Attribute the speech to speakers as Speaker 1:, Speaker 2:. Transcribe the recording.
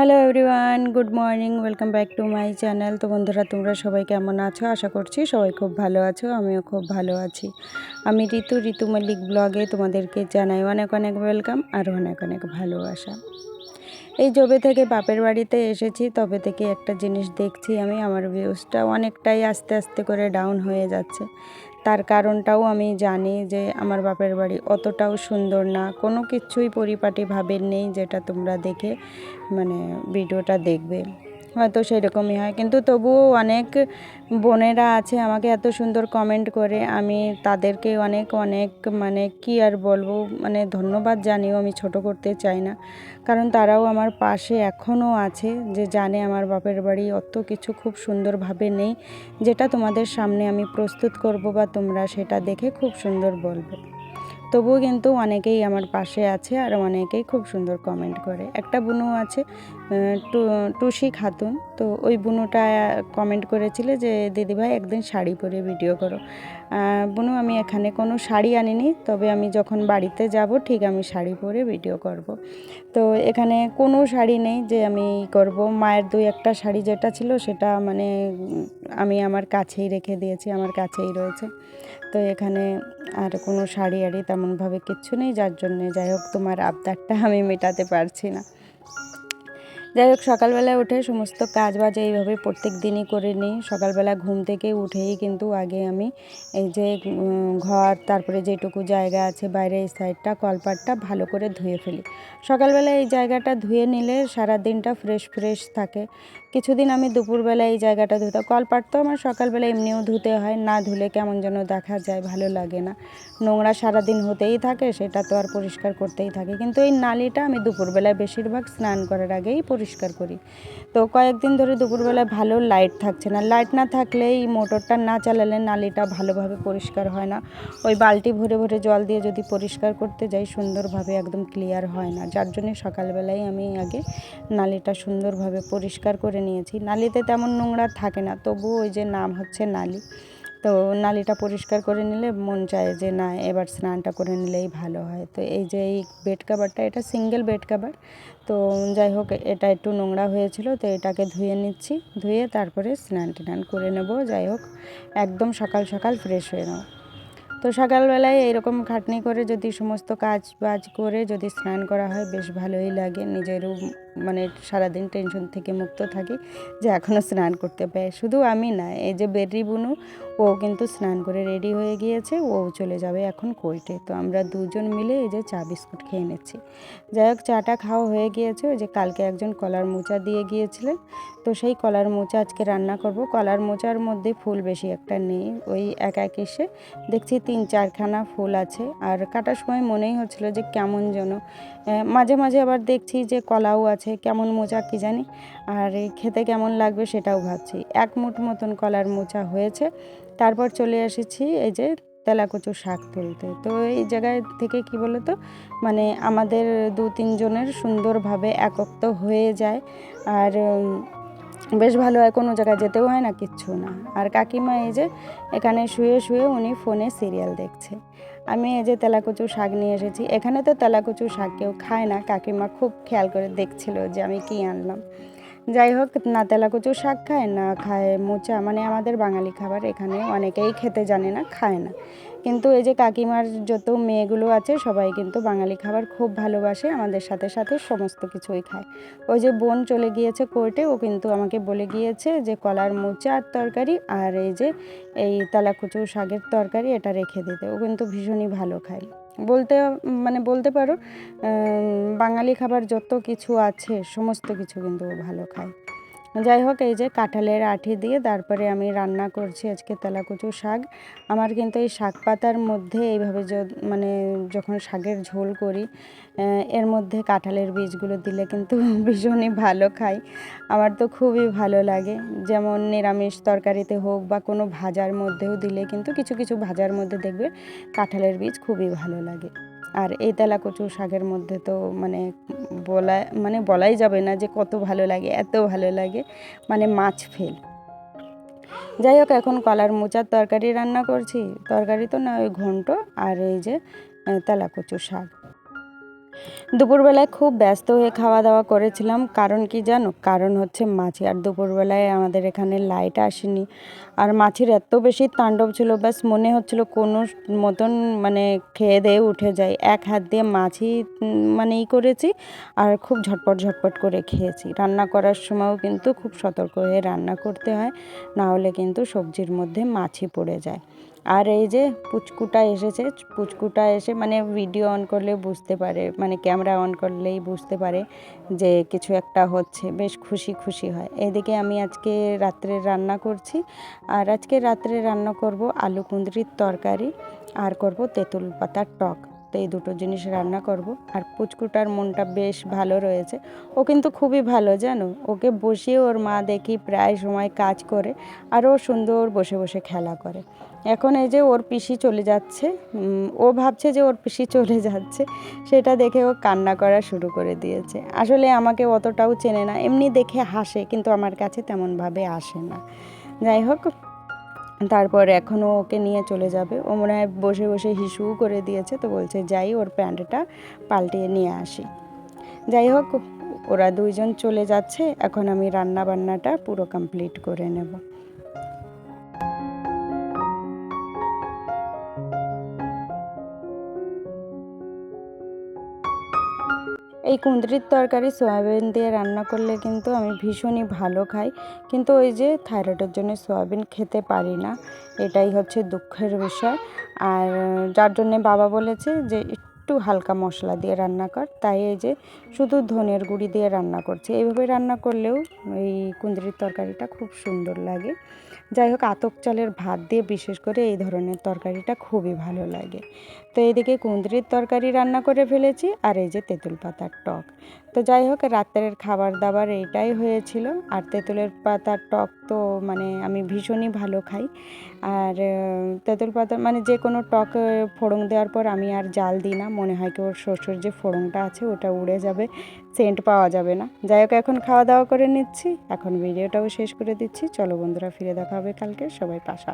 Speaker 1: Hello everyone good morning welcome back to my channel তো বন্ধুরা, তোমরা সবাই কেমন আছো? আশা করছি সবাই খুব ভালো আছো, আমিও খুব ভালো আছি। আমি ঋতু ঋতু মল্লিক ব্লগে তোমাদেরকে জানাই অনেক অনেক ওয়েলকাম আর অনেক অনেক ভালোবাসা। এই জবে থেকে বাপের বাড়িতে এসেছি, তবে থেকে একটা জিনিস দেখছি আমি, আমার ভিউজটা অনেকটাই আস্তে আস্তে করে ডাউন হয়ে যাচ্ছে। তার কারণটাও আমি জানি যে আমার বাপের বাড়ি অতটাও সুন্দর না। কোনো কিছুই পরিপাটিভাবে নেই যেটা তোমরা দেখে মানে ভিডিওটা দেখবে। হয়তো সেই রকমই হয়। কিন্তু তবুও অনেক বোনেরা আছে আমাকে এত সুন্দর কমেন্ট করে। আমি তাদেরকে অনেক অনেক মানে কি আর বলব মানে ধন্যবাদ জানিও আমি ছোট করতে চাই না। কারণ তারাও আমার পাশে এখনও আছে যে জানে আমার বাপের বাড়ি অত কিছু খুব সুন্দরভাবে নেই। যেটা তোমাদের সামনে আমি প্রস্তুত করব বা তোমরা সেটা দেখে খুব সুন্দর বলবে। তবুও কিন্তু অনেকেই আমার পাশে আছে আর অনেকেই খুব সুন্দর কমেন্ট করে। একটা বুনু আছে টুসি খাতুন। তো ওই বুনুটা কমেন্ট করেছিল যে, দিদিভাই, একদিন শাড়ি পরে ভিডিও করো। বুনু, আমি এখানে কোনো শাড়ি আনিনি, তবে আমি যখন বাড়িতে যাব, ঠিক আমি শাড়ি পরে ভিডিও করব। তো এখানে কোনো শাড়ি নেই যে আমি করব। মায়ের দুই একটা শাড়ি যেটা ছিল, সেটা মানে আমি আমার কাছেই রেখে দিয়েছি, আমার কাছেই রয়েছে। তো এখানে আর কোনো শাড়ি আড়ি তেমনভাবে কিচ্ছু নেই, যার জন্যে যাই হোক তোমার আবদারটা আমি মেটাতে পারছি না। যাই হোক সকালবেলা উঠে সমস্ত কাজ বাজ এইভাবে প্রত্যেক দিনই করে নিই। সকালবেলা ঘুম থেকে উঠেই কিন্তু আগে আমি এই যে ঘর, তারপরে যেটুকু জায়গা আছে বাইরে এই সাইডটা, কলপাটটা ভালো করে ধুয়ে ফেলি। সকালবেলা এই জায়গাটা ধুয়ে নিলে সারা দিনটা ফ্রেশ ফ্রেশ থাকে। কিছুদিন আমি দুপুরবেলা এই জায়গাটা ধুতাম কলপাট তো আমার সকালবেলা এমনিও ধুতে হয়, না ধুলে কেমন যেন দেখা যায়, ভালো লাগে না। নোংরা সারাদিন হতেই থাকে, সেটা তো আর পরিষ্কার করতেই থাকে। কিন্তু এই নালিটা আমি দুপুরবেলায় বেশিরভাগ স্নান করার আগেই পরিষ্কার করি। তো কয়েকদিন ধরে দুপুরবেলায় ভালো লাইট থাকছে না। লাইট না থাকলে এই মোটরটা না চালালে নালিটা ভালোভাবে পরিষ্কার হয় না। ওই বালতি ভরে ভরে জল দিয়ে যদি পরিষ্কার করতে যাই, সুন্দরভাবে একদম ক্লিয়ার হয় না। যার জন্যে সকালবেলায় আমি আগে নালিটা সুন্দরভাবে পরিষ্কার করে নিয়েছি। নালিতে তেমন নোংরা থাকে না তবু ওই যে নাম হচ্ছে নালি। তো নালিটা পরিষ্কার করে নিলে মন চায় যে না, এবার স্নানটা করে নিলেই ভালো হয়। তো এই যে এই বেড কাভারটা এটা সিঙ্গেল বেড কাভার তো যাই হোক, এটা একটু নোংরা হয়েছিল, তো এটাকে ধুয়ে নিচ্ছি। ধুয়ে তারপরে স্নান টান করে নেব। যাই হোক, একদম সকাল সকাল ফ্রেশ হয়ে নেব। তো সকালবেলায় এইরকম খাটনি করে যদি সমস্ত কাজ বাজ করে যদি স্নান করা হয়, বেশ ভালোই লাগে। নিজেরও মানে সারাদিন টেনশন থেকে মুক্ত থাকি যে এখনও স্নান করতে পারে। শুধু আমি না, এই যে বেরি বুনু, ও কিন্তু স্নান করে রেডি হয়ে গিয়েছে, ও চলে যাবে এখন কোর্টে। তো আমরা দুজন মিলে এই যে চা বিস্কুট খেয়ে নিচ্ছি। যাই হোক, চাটা খাওয়া হয়ে গিয়েছে, ওই যে কালকে একজন কলার মোচা দিয়ে গিয়েছিলেন। তো সেই কলার মোচা আজকে রান্না করব। কলার মোচার মধ্যে ফুল বেশি একটা নেই, ওই এক এক এসে দেখছি তিন চারখানা ফুল আছে। আর কাটার সময় মনেই হচ্ছিল যে কেমন যেন মাঝে মাঝে আবার দেখছি যে কলাও আছে কেমন মোচা কী জানি, আর এই খেতে কেমন লাগবে সেটাও ভাবছি। এক মুঠ মতন কলার মোচা হয়েছে, তারপর চলে এসেছি এই যে তেলাকুচু শাক তুলতে। তো এই জায়গায় থেকে কি বলো তো মানে আমাদের দু তিনজনের সুন্দরভাবে একক্ত হয়ে যায়, আর বেশ ভালো হয় কোনো জায়গায় যেতেও হয় না, কিচ্ছু না। আর কাকিমা এই যে এখানে শুয়ে শুয়ে উনি ফোনে সিরিয়াল দেখছে। আমি এই যে তেলাকুচু শাক নিয়ে এসেছি, এখানে তো তেলাকুচু শাক কেউ খায় না। কাকিমা খুব খেয়াল করে দেখছিল যে আমি কি আনলাম। যাই হোক, না তেলাকুচু শাক খায়, না খায় মোচা। মানে আমাদের বাঙালি খাবার এখানে অনেকেই খেতে জানে না, খায় না। কিন্তু এই যে কাকিমার যত মেয়েগুলো আছে, সবাই কিন্তু বাঙালি খাবার খুব ভালোবাসে, আমাদের সাথে সাথে সমস্ত কিছুই খায়। ওই যে বোন চলে গিয়েছে কোর্টে, ও কিন্তু আমাকে বলে গিয়েছে যে কলার মোচার তরকারি আর এই যে এই তেলাকুচু শাকের তরকারি এটা রেখে দিতে। ও কিন্তু ভীষণই ভালো খায়। বলতে মানে বলতে পারো বাঙালি খাবার যত কিছু আছে সমস্ত কিছু কিন্তু ভালো খায়। যাই হোক, এই যে কাঁঠালের আঠি দিয়ে তারপরে আমি রান্না করছি আজকে তেলাকুচু শাক। আমার কিন্তু এই শাক পাতার মধ্যে এইভাবে মানে যখন শাকের ঝোল করি এর মধ্যে কাঁঠালের বীজগুলো দিলে কিন্তু ভীষণই ভালো খাই। আমার তো খুবই ভালো লাগে। যেমন নিরামিষ তরকারিতে হোক বা কোনো ভাজার মধ্যেও দিলে কিন্তু কিছু কিছু ভাজার মধ্যে দেখবে কাঁঠালের বীজ খুবই ভালো লাগে। আর এই তেলা কচু শাকের মধ্যে তো মানে বলা মানে বলাই যাবে না যে কত ভালো লাগে, এত ভালো লাগে মানে মাছ ফেল। যাই হোক, এখন কলার মোচার তরকারি রান্না করছি। তরকারি তো না ওই ঘন্ট আর এই যে তেলা কচু শাক। দুপুরবেলায় খুব ব্যস্ত হয়ে খাওয়া দাওয়া করেছিলাম। কারণ কি জানো? কারণ হচ্ছে মাছি আর দুপুরবেলায় আমাদের এখানে লাইট আসেনি। আর মাছির এত বেশি তাণ্ডব ছিল, ব্যাস মনে হচ্ছিল কোনো মতন মানে খেয়ে দিয়ে উঠে যায় এক হাত দিয়ে মাছি মানে ই করেছি আর খুব ঝটপট ঝটপট করে খেয়েছি। রান্না করার সময়ও কিন্তু খুব সতর্ক হয়ে রান্না করতে হয়, না হলে কিন্তু সবজির মধ্যে মাছি পড়ে যায়। আর এই যে পুচকুটা এসেছে, পুচকুটা এসে মানে ভিডিও অন করলে বুঝতে পারে মানে ক্যামেরা অন করলেই বুঝতে পারে যে কিছু একটা হচ্ছে, বেশ খুশি খুশি হয়। এদিকে আমি আজকে রাত্রে রান্না করছি, আর আজকে রাত্রে রান্না করব আলু কুঁদরির তরকারি, আর করব তেঁতুল পাতার টক। তো এই দুটো জিনিস রান্না করব। আর পুচকুটার মনটা বেশ ভালো রয়েছে। ও কিন্তু খুবই ভালো, জানো? ওকে বসিয়ে ওর মা দেখি প্রায় সময় কাজ করে আর ও সুন্দর বসে বসে খেলা করে। এখন এই যে ওর পিসি চলে যাচ্ছে ও ভাবছে যে ওর পিসি চলে যাচ্ছে, সেটা দেখে ও কান্না করা শুরু করে দিয়েছে। আসলে আমাকে অতটাও চেনে না, এমনি দেখে হাসে, কিন্তু আমার কাছে তেমনভাবে আসে না। যাই হোক তারপর এখনও ওকে নিয়ে চলে যাবে। ও মনে হয় বসে বসে হিসু করে দিয়েছে, তো বলছে, যাই, ওর প্যান্টটা পাল্টিয়ে নিয়ে আসি। যাই হোক, ওরা দুইজন চলে যাচ্ছে, এখন আমি রান্না বান্নাটা পুরো কমপ্লিট করে নেব। এই কুঁদরির তরকারি সয়াবিন দিয়ে রান্না করলে কিন্তু আমি ভীষণই ভালো খাই। কিন্তু ওই যে থাইরয়েডের জন্য সয়াবিন খেতে পারি না, এটাই হচ্ছে দুঃখের বিষয়। আর যার জন্যে বাবা বলেছে যে, একটু হালকা মশলা দিয়ে রান্না কর। তাই এই যে শুধু ধনের গুঁড়ি দিয়ে রান্না করছি। এইভাবে রান্না করলেও এই কুঁদরির তরকারিটা খুব সুন্দর লাগে। যাই হোক আতক চালের ভাত দিয়ে বিশেষ করে এই ধরনের তরকারিটা খুবই ভালো লাগে। তো এদিকে কুঁদরির তরকারি রান্না করে ফেলেছি, আর এই যে তেঁতুল পাতার টক। তো যাই হোক, রাত্রের খাবার দাবার এইটাই হয়েছিল। আর তেঁতুলের পাতার টক তো মানে আমি ভীষণই ভালো খাই। আর তেঁতুল পাতা মানে যে কোনো টক ফোড়ন দেওয়ার পর আমি আর জাল দিই না। মনে হয় কি ওর শস্যর যে ফোড়নটা আছে ওটা উড়ে যাবে, সেন্ট পাওয়া যাবে না। যাই হোক, এখন খাওয়া দাওয়া করে নিচ্ছি। এখন ভিডিওটাও শেষ করে দিচ্ছি। চলো বন্ধুরা, ফিরে দেখা হবে কালকে। সবাই পাশে।